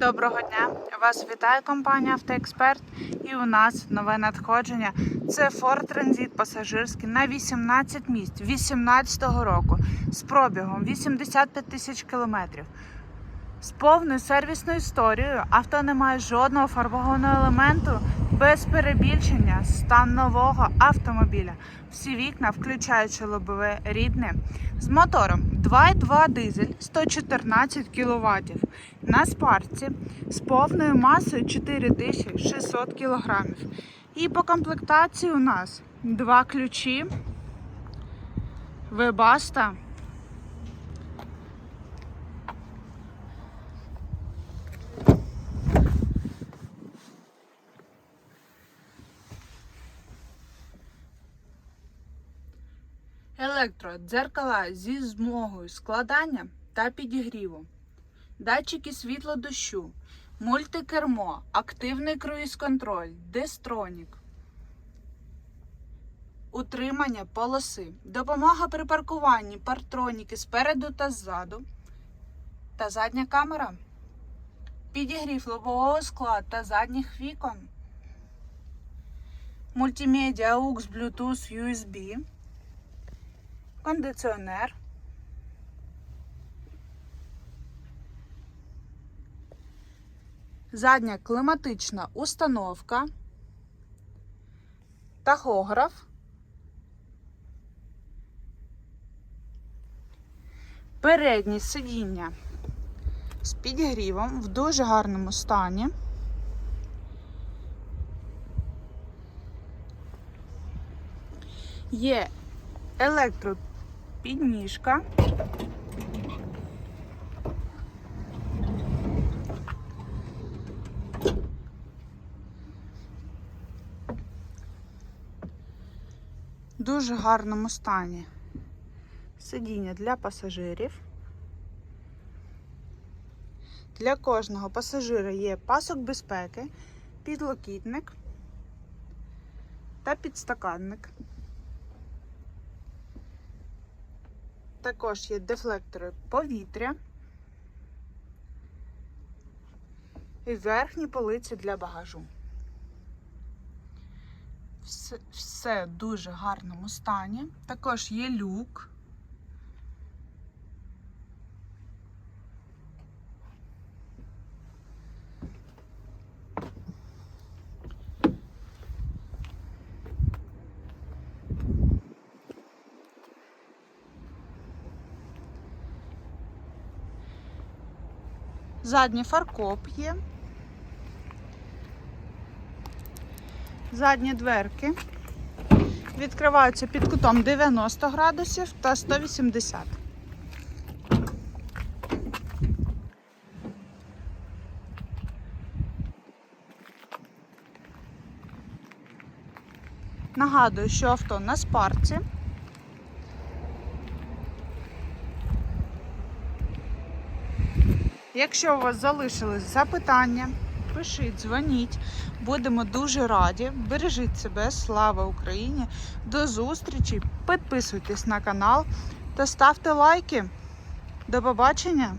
Доброго дня! Вас вітає компанія Автоексперт. І у нас нове надходження. Це Ford Transit пасажирський на 18 місць 2018 року з пробігом 85 тисяч кілометрів. З повною сервісною історією авто не має жодного фарбованого елементу без перебільшення стан нового автомобіля. Всі вікна, включаючи лобове рідне, з мотором 2,2 дизель 114 кВт на спарці з повною масою 4600 кг. І по комплектації у нас два ключі, вебаста. Електродзеркала зі змогою складання та підігріву, датчики світло-дощу, мультикермо, активний круїз-контроль, дестронік, утримання полоси, допомога при паркуванні, партроніки спереду та ззаду, та задня камера, підігрів лобового скла та задніх вікон, мультимедіа AUX, Bluetooth, USB кондиціонер, задня кліматична установка, тахограф, переднє сидіння з підігрівом в дуже гарному стані. Є електропідніжка. В дуже гарному стані сидіння для пасажирів. Для кожного пасажира є пасок безпеки, підлокітник та підстаканник. Також є дефлектори повітря і верхні полиці для багажу. Все, все дуже гарному стані. Також є люк. Задній фаркоп є. Задні дверки відкриваються під кутом 90 градусів та 180. Нагадую, що авто на спарці. Якщо у вас залишились запитання, пишіть, дзвоніть. Будемо дуже раді. Бережіть себе, слава Україні! До зустрічі! Підписуйтесь на канал та ставте лайки. До побачення!